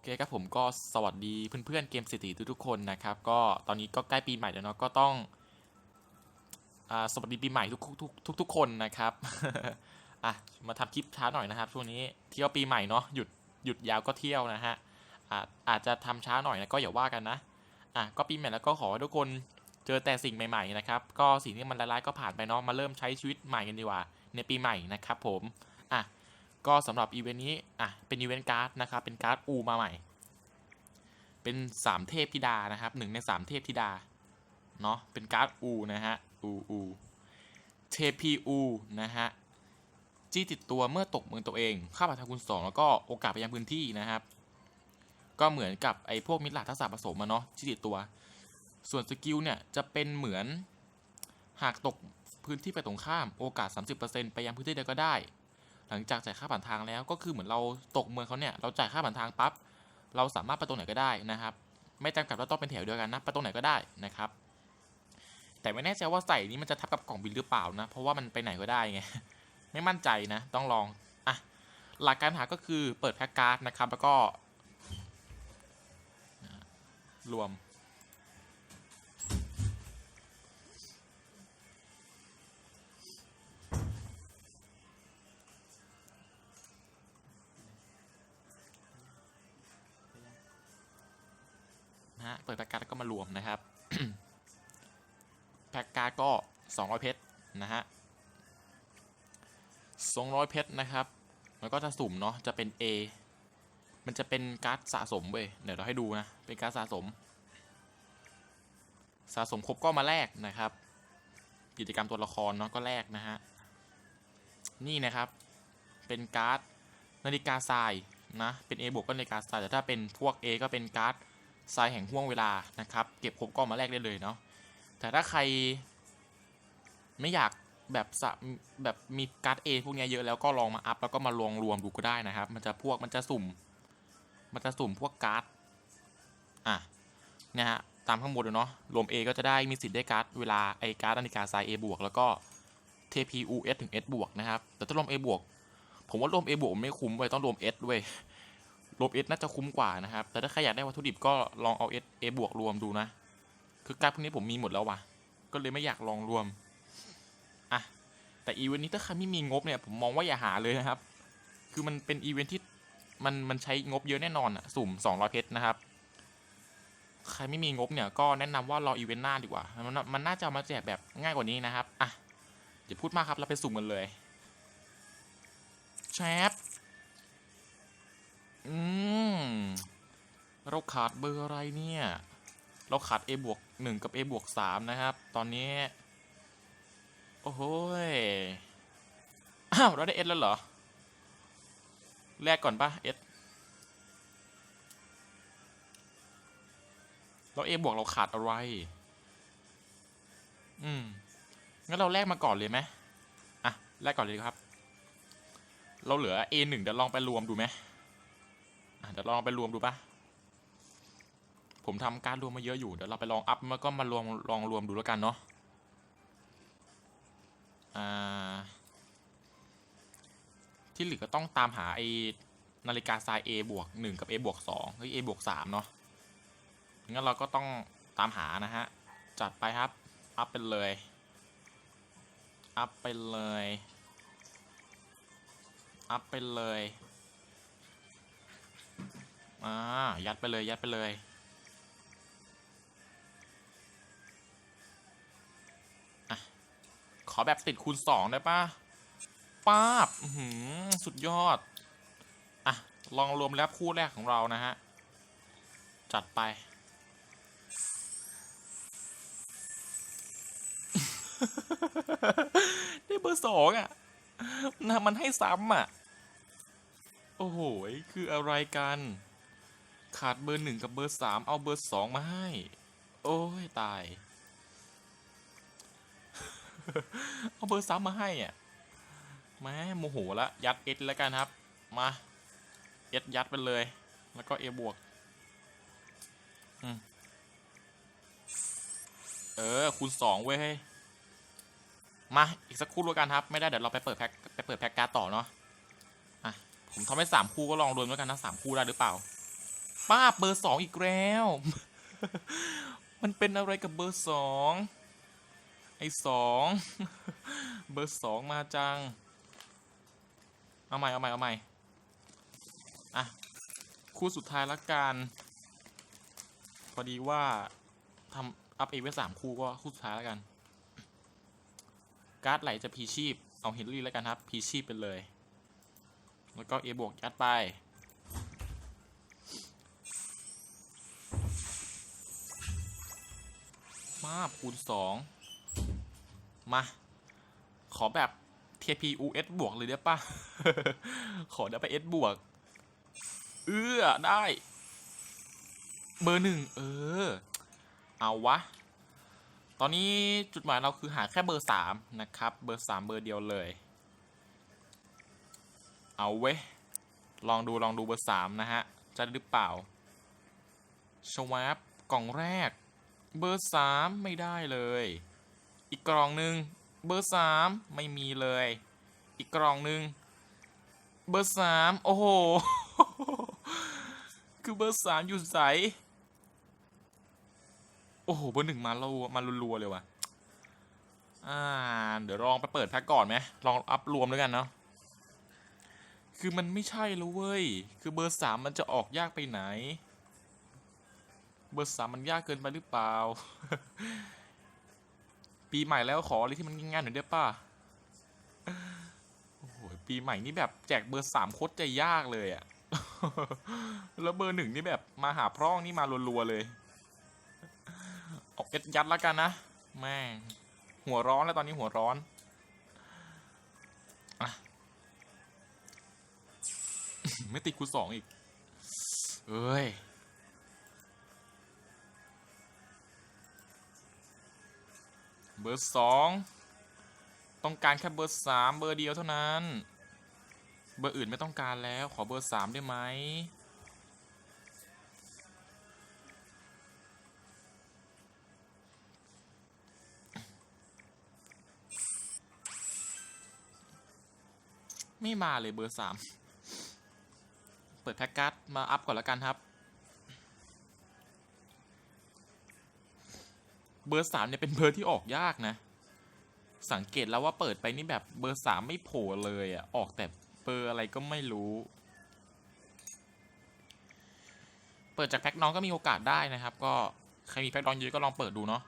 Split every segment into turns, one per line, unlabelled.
อเคครับผมก็สวัสดีเพื่อนๆเกมเศรษฐีทุกๆคนนะครับ ก็ตอนนี้ก็ใกล้ปีใหม่แล้วเนาะก็ต้องอสวัสดีปีใหม่ทุกๆทุกทุกทุกคนนะครับอะมาทำคลิปช้าหน่อยนะครับ ช่วงนี้เที่ยวปีใหม่เนาะหยุดหยุดยาวก็เที่ยวนะฮะอ่าอาจจะทำช้าหน่อยนะก็อย่าว่ากันนะอะก็ปีใหม่แล้วก็ขอทุกคนเจอแต่สิ่งใหม่ ๆนะครับ ก็สิ่งที่มันร้ายๆก็ผ่านไปเนาะมาเริ่มใช้ชีวิตใหม่กันดีกว่าในปีใหม่นะครับ ผม ก็สำหรับอีเวนต์นี้อะเป็นอีเวนต์การ์ดนะครับเป็นการ์ดอูมาใหม่ เป็นสามเทพธิดานะครับหนึ่งในสามเทพธิดาเนาะเป็นการ์ดอูนะฮะอูอูเทพีอูนะฮะจี้ติดตัวเมื่อตกเมืองตัวเองค่าบัตรทาคุณสองแล้วก็โอกาสไปยังพื้นที่นะครับ ก็เหมือนกับไอ้พวกมิตรหลาทักษะผสมมาเนาะจี้ติดตัว ส่วนสกิลเนี่ยจะเป็นเหมือนหากตกพื้นที่ไปตรงข้ามโอกาส 30%ไปยังพื้นที่ใดก็ได้ หลังจากจ่ายค่าผ่านทางแล้วก็คือเหมือนเราตกเมืองเขาเนี่ยเราจ่ายค่าผ่านทางปั๊บเราสามารถไปตรงไหนก็ได้นะครับ ไม่จำกัดว่าต้องเป็นแถวเดียวกันนะไปตรงไหนก็ได้นะครับ แต่ไม่แน่ใจว่าใส่นี้มันจะทับกับกล่องบินหรือเปล่านะ เพราะว่ามันไปไหนก็ได้ไงไม่มั่นใจนะต้องลองอะหลักการหาก็คือเปิดแพ็กการ์ดนะครับแล้วก็รวม นะฮะ เปิดแพ็กการ์ดแล้วก็มารวมนะครับ แพ็กการ์ดก็ 200 เพชรนะฮะ200 เพชรนะครับ แล้วก็จะสุ่มเนาะจะเป็น A มันจะเป็นการ์ดสะสมเว้ย เดี๋ยวเราให้ดูนะ เป็นการ์ดสะสม สะสมครบก็มาแลกนะครับ กิจกรรมตัวละครเนาะก็แลกนะฮะ นี่นะครับ เป็นการ์ดนาฬิกาทรายนะ เป็น A บวกก็นาฬิกาทราย แต่ถ้าเป็นพวก A ก็เป็นการ์ด ทรายแห่งห่วงเวลานะครับ เก็บครบก็มาแลกได้เลยเนาะแต่ถ้าใครไม่อยากแบบสะแบบมีการ์ดเอพวกเนี้ยเยอะแล้วก็ลองมาอัพแล้วก็มาลองรวมดูก็ได้นะครับ มันจะพวกมันจะสุ่ม มันจะสุ่มพวกการ์ดอะเนี่ยฮะตามข้างบนเลยเนาะรวม A ก็จะได้มีสิทธิ์ได้การ์ดเวลาไอการ์ดนาฬิกาทราย A บวกแล้วก็ TPU S ถึง S บวกนะครับแต่ถ้ารวม A บวกผมว่ารวม A บวกไม่คุ้มเว้ยต้องรวม S เว้ย รวม S น่าจะคุ้มกว่านะครับ แต่ถ้าใครอยากได้วัตถุดิบก็ลองเอา S A บวกรวมดูนะ คือการพวกนี้ผมมีหมดแล้วว่ะก็เลยไม่อยากลองรวมอะแต่อีเวนต์นี้ถ้าใครไม่มีงบเนี่ยผมมองว่าอย่าหาเลยนะครับ คือมันเป็นอีเวนต์ที่มันมันใช้งบเยอะแน่นอนอะสุ่ม 200 เพชรนะครับ ใครไม่มีงบเนี่ยก็แนะนำว่ารออีเวนต์หน้าดีกว่า มันมันน่าจะามาแจกแบบง่ายกว่านี้นะครับอะอย่าพูดมากครับเราไปสุ่มกันเลยแชป อืม เราขาดเบอร์อะไรเนี่ย เราขาด A บวกหนึ่งกับ A บวกสามนะครับ ตอนนี้ โอ้โหอ้าว เราได้ S แล้วเหรอ แลกก่อนปะ S เรา A บวกเราขาดอะไร อืม งั้นเราแลกมาก่อนเลยไหมอะ แลกก่อนเลยครับ เราเหลือ A หนึ่งเดี๋ยวลองไปรวมดูไหม เดี๋ยวลองไปรวมดูปะผมทำการรวมมาเยอะอยู่ เดี๋ยวเราไปลองอัพแล้วก็มาลองลองรวมดูแล้วกันเนาะ อ่า ที่เหลือก็ต้องตามหาไอนาฬิกาทราย A บวกหนึ่งกับ A บวกสองเฮ้ย A บวกสามเนาะ งั้นเราก็ต้องตามหานะฮะ จัดไปครับ อัพไปเลย อัพไปเลย อัพไปเลย ยัดไปเลยยัดไปเลยอะขอแบบติดคูณสองได้ปะป้าบหือสุดยอด อะ ลองรวมแล้วคู่แรกของเรานะฮะ จัดไป ได้เบอร์สองอะนะมันให้ซ้ำอะ โอ้โห คืออะไรกัน ขาดเบอร์หนึ่งกับเบอร์สามเอาเบอร์สองมาให้ โอ้ยตาย เอาเบอร์สามมาให้อะแม่โมโหละ ยัดเอสแล้วกันครับ มาเอสยัดไปเลย แล้วก็เอบวกอเออ คูณสองเว้ย มา อีกสักครู่แล้วยกันครับ ไม่ได้เดี๋ยวเราไปเปิดแพ็คไปเปิดแพ็คการ์ดต่อเนาะ อะ ผมทำให้สามคู่ก็ลองรวมแล้วยกันนะสามคู่ได้หรือเปล่า ป้าเบอร์สองอีกแล้ว มันเป็นอะไรกับเบอร์สองไอ้สองเบอร์สองมาจัง เอาใหม่เอาใหม่เอาใหม่อะ คู่สุดท้ายละกันพอดีว่าทำอัพเอไว้สามคู่ก็คู่สุดท้ายแล้วกัน การ์ดไหลจะพีชีพ เอาเฮนรี่แล้วกันครับ พีชีพไปเลย แล้วก็เอบวกยัดไป มาคูณสองมา ขอแบบ TPUS บวกเลยได้ปะขอได้ไป S บวก เอื้อ ได้ เบอร์หนึ่งเออ เอาวะ ตอนนี้จุดหมายเราคือหาแค่เบอร์สามนะครับ เบอร์สามเบอร์เดียวเลย เอาเว้ย ลองดูลองดูเบอร์สามนะฮะ จะหรือเปล่า ชวาบกล่องแรก เบอร์สามไม่ได้เลย อีกกล่องหนึ่งเบอร์สามไม่มีเลย อีกกล่องหนึ่งเบอร์สามโอ้โห คือเบอร์สามอยู่ใส โอ้โห เบอร์หนึ่งมาเรามารัวๆเลยว่ะ อ่า เดี๋ยวลองไปเปิดแพ็กก่อนไหมลองอัพรวมด้วยกันเนาะ คือมันไม่ใช่แล้วเว้ย คือเบอร์สามมันจะออกยากไปไหน เบอร์สามมันยากเกินไปหรือเปล่า ปีใหม่แล้วขออะไรที่มันง่ายๆหน่อยได้ป่ะโอ้โหปีใหม่นี่แบบแจกเบอร์สามโคตรจะยากเลยอะแล้วเบอร์หนึ่งนี่แบบมาหาพร่องนี่มารัวๆเลยเอาเอ็ดยัดแล้วกันนะแม่งหัวร้อนแล้วตอนนี้หัวร้อนอะไม่ติดคูสองอีก เอ้ย เบอร์สองต้องการแค่เบอร์สามเบอร์เดียวเท่านั้น เบอร์อื่นไม่ต้องการแล้ว ขอเบอร์สามได้ไหมไม่มาเลยเบอร์สามเปิดแพ็กการ์ดมาอัพก่อนล้วกันครับ เบอร์สามเนี่ยเป็นเบอร์ที่ออกยากนะ สังเกตแล้วว่าเปิดไปนี่แบบเบอร์สามไม่โผล่เลยอะ ออกแต่เบอร์อะไรก็ไม่รู้ เปิดจากแพ็กน้องก็มีโอกาสได้นะครับ ก็ใครมีแพ็กน้องเยอะก็ลองเปิดดูเนาะ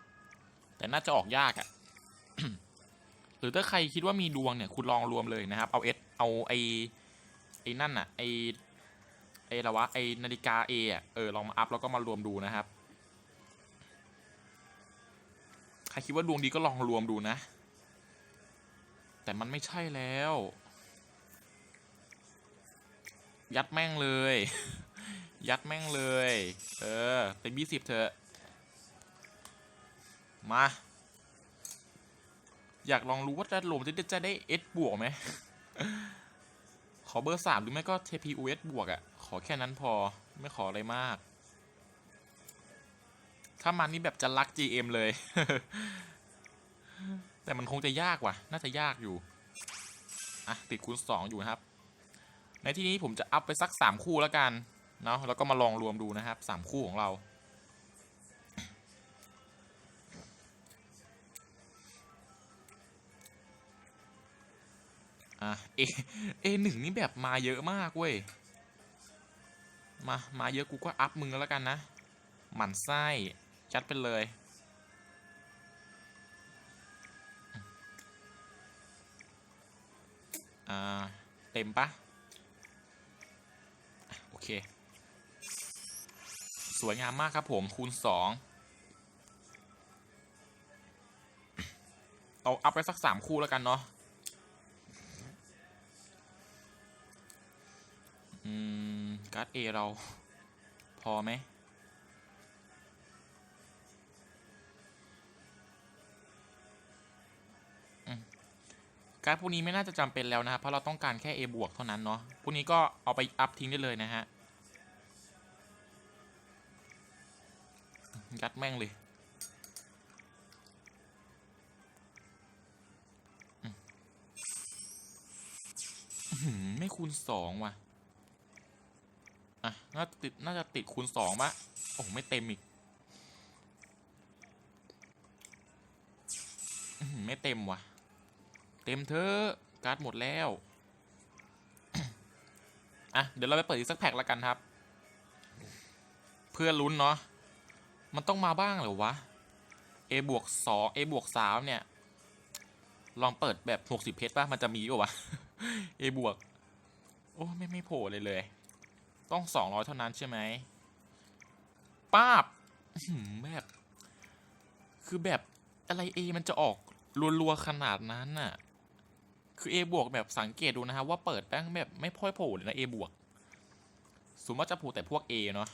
แต่น่าจะออกยากอะ่ะ หรือถ้าใครคิดว่ามีดวงเนี่ย คุณลองรวมเลยนะครับ เอาเอสเอาไอไอนั่นอะไอไออะวะไอนาฬิกาเออะเออลองมาอัพแล้วก็มารวมดูนะครับ ใครคิดว่าดวงดีก็ลองรวมดูนะ แต่มันไม่ใช่แล้ว ยัดแม่งเลย ยัดแม่งเลย เออเต็มยี่สิบเถอะ มา อยากลองรู้ว่าจะรวมจะจะได้เอสบวกไหมขอเบอร์สามหรือไม่ก็ TPUS บวกอะ่ะ ขอแค่นั้นพอไม่ขออะไรมาก ถ้ามันนี่แบบจะรัก GM เลย แต่มันคงจะยากว่ะ น่าจะยากอยู่ อะ ติดคูณสองอยู่นะครับ ในที่นี้ผมจะอัพไปสักสามคู่แล้วกันเนาะแล้วก็มาลองรวมดูนะครับสามคู่ของเรา อะ เอเอหนึ่งนี่แบบมาเยอะมากเว้ย มา มาเยอะกูก็อัพมึงแล้วกันนะหมั่นไส้ จัดไปเลย อ่า เต็มปะอะโอเค สวยงามมากครับผม คูณสองเอาอัพไปสักสามคู่แล้วกันเนาะอืม การ์ดเอเรา พอไหม การ์ดพวกนี้ไม่น่าจะจำเป็นแล้วนะครับเพราะเราต้องการแค่ A บวกเท่านั้นเนาะพวกนี้ก็เอาไปอัพทิ้งได้เลยนะฮะยัดแม่งเลยไม่คูณสองว่ะ อะ น่าติด น่าจะติดคูณสองปะโอ้ไม่เต็มอีก ไม่เต็มว่ะ เต็มเถอการ์ดหมดแล้ว อะ เดี๋ยวเราไปเปิดอีกสักแพ็คแล้วกันครับ เพื่อลุ้นเนาะ มันต้องมาบ้างเหรอวะ A บวกสอง A บวกสามเนี่ย ลองเปิดแบบหกสิบเพชรป่ะ มันจะมีป่ะวะ A บวก โอ้ไม่ไม่โผล่เลยเลย ต้องสองร้อยเท่านั้นใช่ไหมป้าบแบบคือแบบอะไร A มันจะออกรัวๆขนาดนั้นน่ะ คือ A บวกแบบสังเกตดูนะครับว่าเปิดแป้งแบบไม่พ่อยโผล่เลยนะ A บวกสมมติว่าจะผล่แต่พวก A เนาะ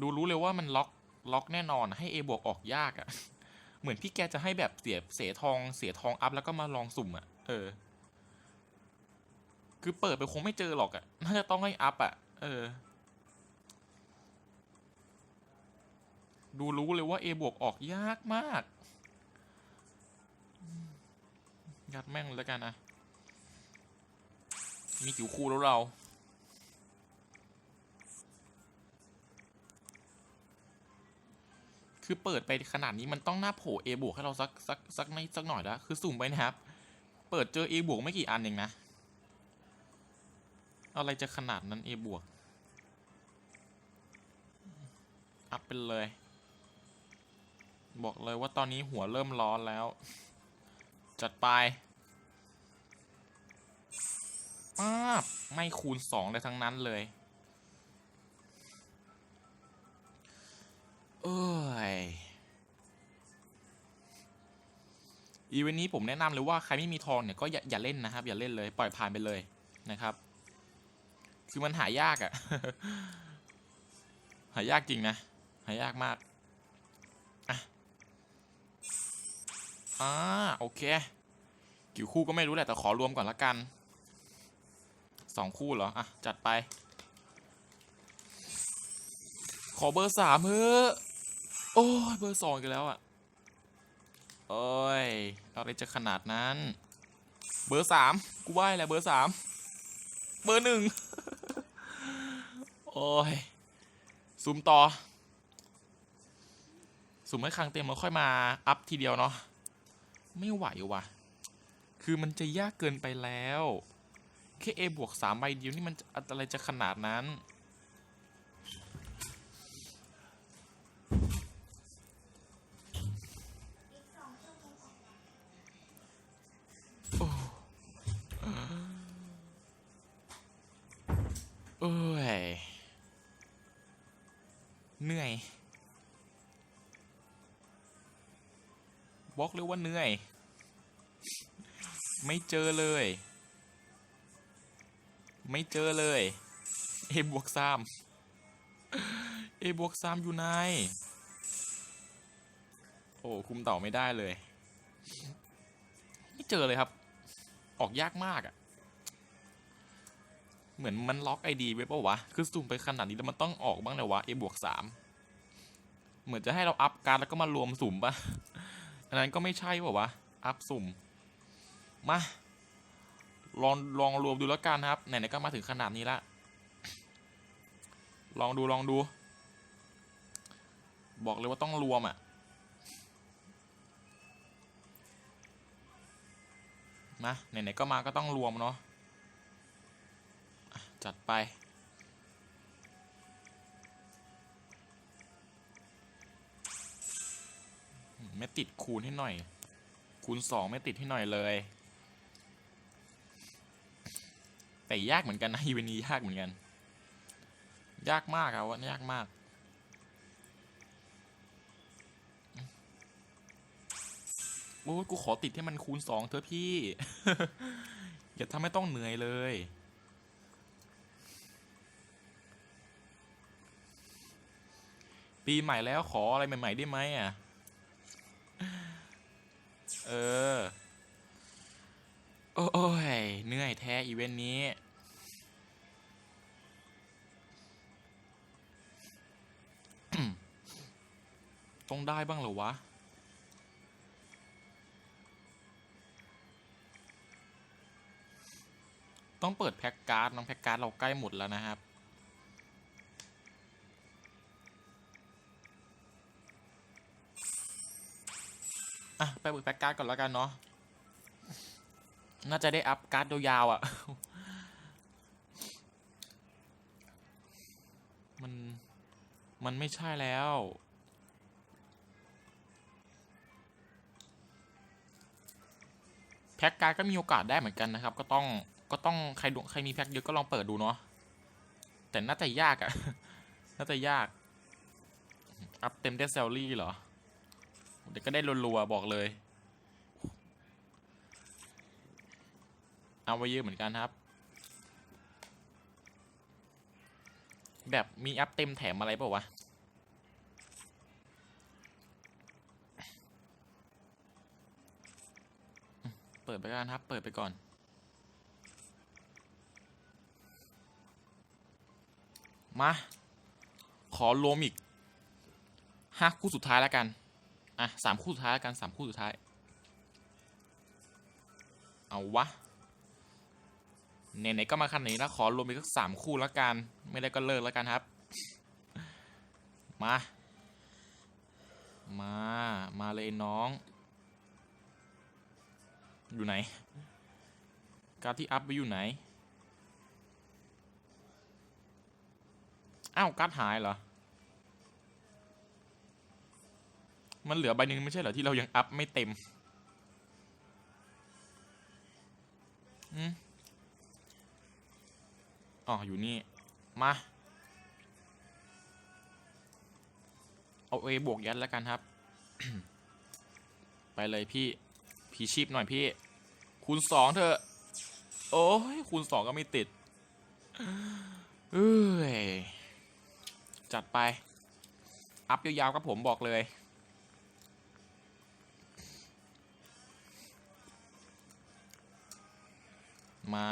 ดูรู้เลยว่ามันล็อกล็อกแน่นอนให้ A บวกออกยากอะ่ะ เหมือนพี่แกจะให้แบบเสียเสียทองเสียทองอัพแล้วก็มาลองสุ่มอะ่ะ เออ คือเปิดไปคงไม่เจอหรอกอะ่ะ น่าจะต้องให้อัพอะ่ะ เออ ดูรู้เลยว่า A บวกออกยากมากอืม ยัดแม่งเลยแล้วกันนะ มีกี่คู่แล้วเราคือเปิดไปขนาดนี้มันต้องหน้าโผล่ A บวกให้เราสักสักสักในสักหน่อยแล้วคือสุ่มไปนะครับ เปิดเจอ A บวกไม่กี่อันเองนะ อะไรจะขนาดนั้น A บวก อัพไปเลย บอกเลยว่าตอนนี้หัวเริ่มร้อนแล้ว จัดไป ป้าบไม่คูณสองเลยทั้งนั้นเลย เอ้ย อีเวนต์นี้ผมแนะนำเลยว่าใครไม่มีทองเนี่ยก็อย่าอย่าเล่นนะครับ อย่าเล่นเลยปล่อยผ่านไปเลยนะครับ คือมันหายากอะหายากจริงนะ หายากมากอะอ่าโอเค กี่คู่ก็ไม่รู้แหละแต่ขอรวมก่อนละกัน สองคู่เหรอ อะ จัดไป ขอเบอร์สามเฮ้อโอ้ยเบอร์สองกันแล้วอะ โอ้ยอะไรจะขนาดนั้น เบอร์สามกูไหวแหละเบอร์สามเบอร์หนึ่งโอ้ยซูมต่อสุ่มให้ครั้งเต็มแล้วค่อยมาอัพทีเดียวเนาะไม่ไหวว่ะ คือมันจะยากเกินไปแล้ว แค่ A บวกสามใบเดียวนี่มันอะไรจะขนาดนั้น โอ้ย เหนื่อยบอกเลยว่าเหนื่อย ไม่เจอเลย ไม่เจอเลย A บวกสาม A บวกสามอยู่ไหนโอ้คุมต่อไม่ได้เลย ไม่เจอเลยครับ ออกยากมากอะ่ะ เหมือนมันล็อกไอดีไว้ปะวะ คือสุ่มไปขนาดนี้แล้วมันต้องออกบ้างเลยวะ A บวกสามเหมือนจะให้เราอัพการแล้วก็มารวมสุ่มปะอันนั้นก็ไม่ใช่ปะวะ อัพสุ่ม มา ลองลองรวมดูแล้วกันครับไหนๆก็มาถึงขนาดนี้ละลองดูลองดู บอกเลยว่าต้องรวมอะ่ะมาไหนๆก็มาก็ต้องรวมเนาะอะจัดไป ไม่ติดคูณให้หน่อย คูณสองไม่ติดให้หน่อยเลย แต่ยากเหมือนกันนะอีเวนต์นี้ยากเหมือนกัน ยากมากอะวะยากมาก โอ้ยกูขอติดให้มันคูณสองเถอะพี่ อย่าทำให้ต้องเหนื่อยเลยปีใหม่แล้วขออะไรใหม่ ๆ ได้ไหมอะ เออ โอ้ยเหนื่อยแท้อีเวนต์นี้ต้องได้บ้างเหรอวะ ต้องเปิดแพ็กการ์ดน้องแพ็กการ์ดเราใกล้หมดแล้วนะครับ อะ ไปเปิดแพ็กการ์ดก่อนแล้วกันเนาะ น่าจะได้อัพการ์ดยาวๆอะ มัน มันไม่ใช่แล้ว แพ็กการ์ดก็มีโอกาสได้เหมือนกันนะครับ ก็ต้อง ก็ต้องใครดวงใครมีแพ็กเยอะก็ลองเปิดดูเนาะ แต่น่าจะยากอะ่ะ น่าจะยาก อัพเต็มได้เซลลี่เหรอ เดี๋ยวก็ได้รัวๆบอกเลย เอาไว้เยอะเหมือนกันครับ แบบมีอัพเต็มแถมอะไรเปล่าวะเปิดไปก่อนครับ เปิดไปก่อน มา ขอรวมอีกห้าคู่สุดท้ายแล้วกัน อะสามคู่สุดท้ายแล้วกันสามคู่สุดท้าย เอาวะ ไหนๆก็มาคันนี้แล้วขอรวมอีกสักสามคู่แล้วกัน ไม่ได้ก็เลิกแล้วกันครับ มา มา มาเลยน้อง อยู่ไหน การดที่อัพไปอยู่ไหน อ้าวการ์ดหายเหรอ มันเหลือใบหนึ่งไม่ใช่เหรอที่เรายังอัพไม่เต็ม อืม อ๋ออยู่นี่ มา เอาเอบวกยัดแล้วกันครับ ไปเลยพี่ พีชีพหน่อยพี่ คูณสองเถอะ โอ้ยคูณสองก็ไม่ติดเอ้ยจัดไป อัพยาวๆครับผมบอกเลยมา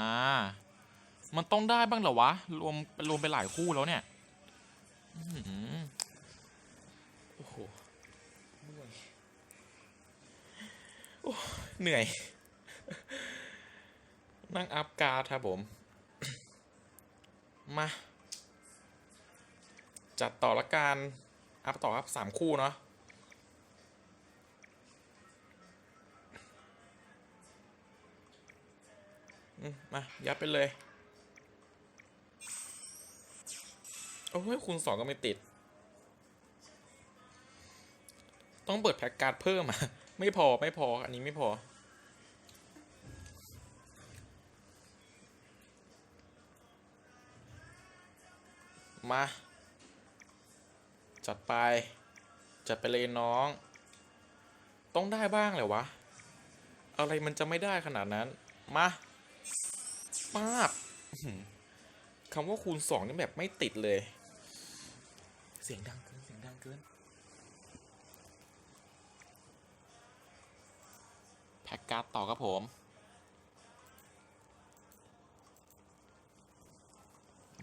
มันต้องได้บ้างเหรอวะ รวมรวมไปหลายคู่แล้วเนี่ยโอ้โหเหนื่อยโอ้เหนื่อย นั่งอัพการ์ดครับผม มา จัดต่อละกัน อัพต่อครับสามคู่เนาะมมายัดไปเลย โอ้ยคูณสองก็ไม่ติด ต้องเปิดแพ็กการ์ดเพิ่มอะ ไม่พอไม่พอ อันนี้ไม่พอ มา จัดไป จัดไปเลยน้อง ต้องได้บ้างแหละวะ อะไรมันจะไม่ได้ขนาดนั้น มาป้าบคำว่าคูณสองนี่แบบไม่ติดเลย เสียงดังเกิน เสียงดังเกิน แพ็กการ์ดต่อครับผม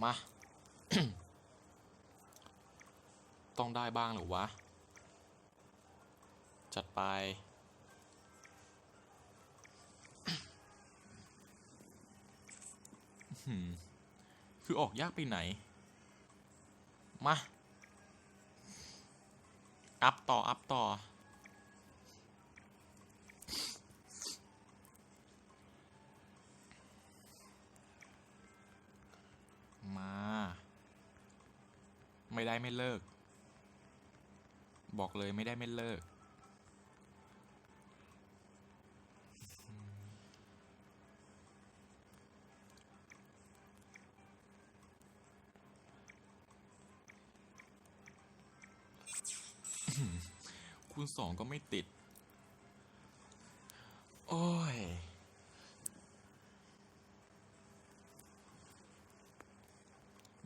มา ต้องได้บ้างหรือวะ จัดไปคือออกยากไปไหน มา อัพต่อ อัพต่อ มา ไม่ได้ไม่เลิก บอกเลยไม่ได้ไม่เลิก สองก็ไม่ติด โอ้ย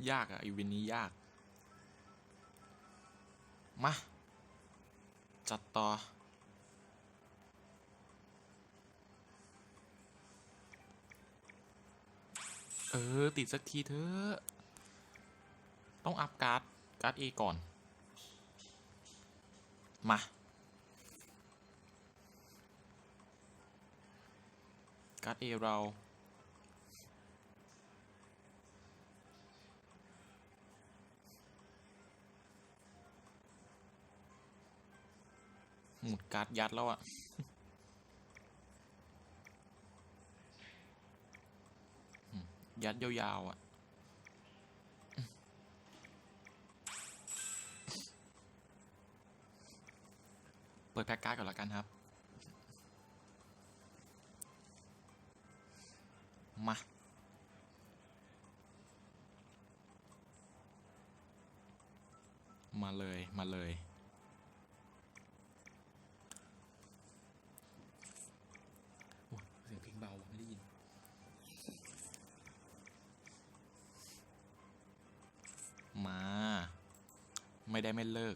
ยากอะไอวินนี้ยาก มา จัดต่อเออ ติด สัก ทีเถอะต้อง อัพ การ์ด การ์ด A ก่อน มา การ์ดเอเราหมุดการ์ดยัดแล้วอะยัดยาวๆอะเปิดแพ็กการ์ดก่อนละกันครับ มามาเลย มาเลย โอ้เสียงเพลงเบา ไม่ได้ยิน มา ไม่ได้ไม่เลิก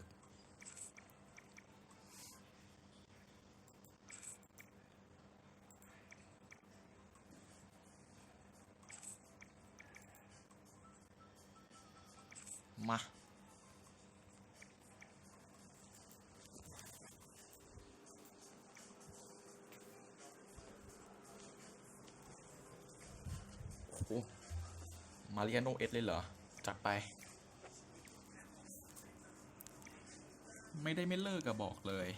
มาเรียโนเอสเลยเหรอ จัดไป ไม่ได้ไม่เลิกอะบอกเลย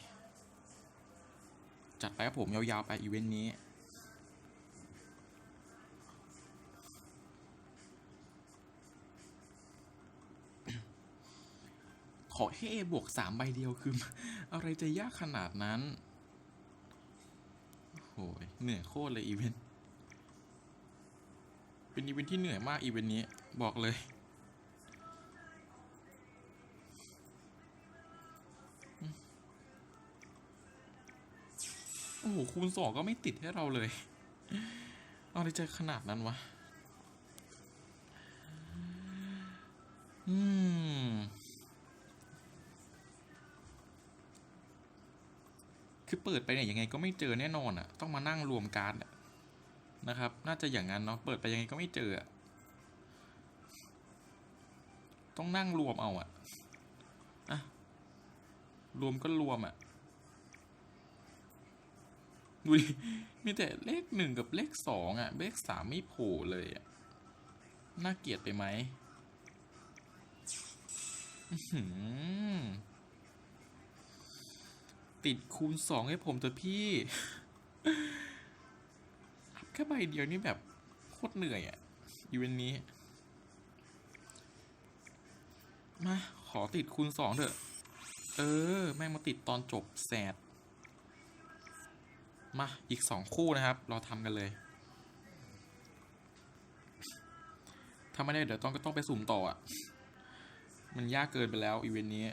จัดไปครับผมยาวๆ ไปอีเวนต์นี้ขอให้ A บวกสามใบเดียวคือ อะไรจะยากขนาดนั้นโอ้ยเหนื่อยโคตรเลยอีเวนต์ เป็นอีเวนท์ที่เหนื่อยมากอีเวนต์นี้บอกเลย โอ้โห คูณสองก็ไม่ติดให้เราเลย เอาอะไรจขนาดนั้นวะ อืม คือเปิดไปเนี่ยยังไงก็ไม่เจอแน่นอนอะต้องมานั่งรวมการ์ดอะ นะครับ น่าจะอย่างนั้นเนาะเปิดไปยังไงก็ไม่เจอต้องนั่งรวมเอาอะอะรวมก็รวมอะดูดิมีแต่เลขหนึ่งกับเลขสองอะเลขสามไม่โผล่เลยอะน่าเกลียดไปไหมติดคูณสองให้ผมเถอะพี่ แค่ใบเดียวนี่แบบโคตรเหนื่อยอะ่ะอีเวนต์นี้ มา ขอติดคูณสองเถอะ เออ แม่งมาติดตอนจบแสดมา อีกสองคู่นะครับ เราทำกันเลย ถ้าไม่ได้เดี๋ยวต้องก็ต้องไปสุ่มต่ออะ มันยากเกินไปแล้วอีเวนต์นี้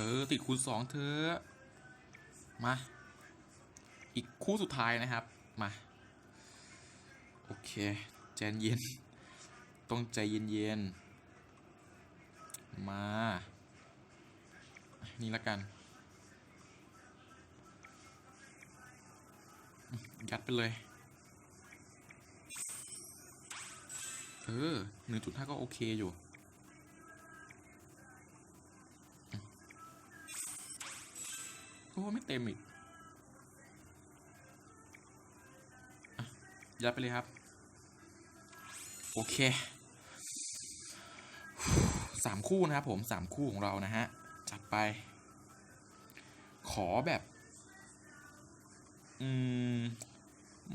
ออติดคูณสองเธอ มา อีกคู่สุดท้ายนะครับ มา โอเคใจเย็น ต้องใจเย็นๆ มา นี่ละกัน ยัดไปเลย เออหนึ่งจุดห้าก็โอเคอยู่ อ้ไม่เต็มอีกยัดไปเลยครับ โอเคสามคู่นะครับผมสามคู่ของเรานะฮะ จัดไป ขอแบบ อืม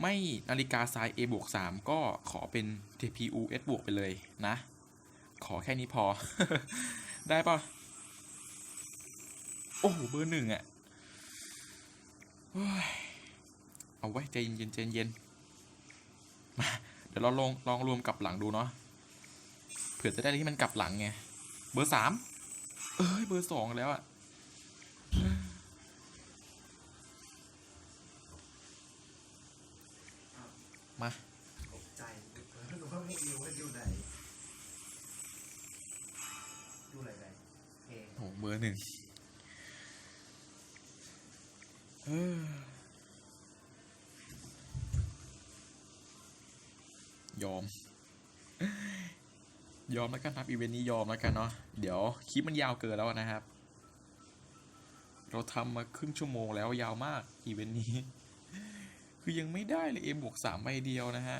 ไม่นาฬิกาทราย A บวก3ก็ขอเป็น TPU S บวกไปเลยนะ ขอแค่นี้พอ ได้ปะโอ้โห เบอร์หนึ่งอะ เฮ้ยเอาไว้ใจเย็นๆใจเย็นมาเดี๋ยวเราลองลองรวมกลับหลังดูเนาะเผื่อจะได้ที่มันกลับหลังไงเบอร์สามเอ้ยเบอร์สองแล้วอะมา
ตกใจนึกว่าไม่รู้ว่าอยู่ไหนอยู่ไหนไหนเพลง
โหเบอร์หนึ่ง ยอม ยอมแล้วกันครับอีเวนต์นี้ยอมแล้วกันเนาะเดี๋ยวคลิปมันยาวเกินแล้วนะครับ เราทำมาครึ่งชั่วโมงแล้วยาวมากอีเวนต์นี้ คือยังไม่ได้เลยเอ็มบวกสามใบเดียวนะฮะ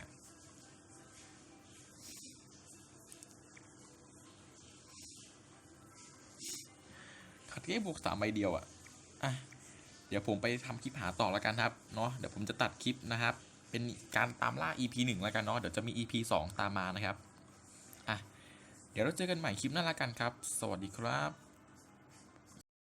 ขัดแค่บวกสามใบเดียวอะอะ ดี๋ยวผมไปทำคลิปหาต่อแล้วกันครับเนาะเดี๋ยวผมจะตัดคลิปนะครับ เป็นการตามล่า EP 1แล้วกันเนาะเดี๋ยวจะมี EP 2 ตามมานะครับอะเดี๋ยวเราเจอกันใหม่คลิปหน้าละกันครับ สวัสดีครับ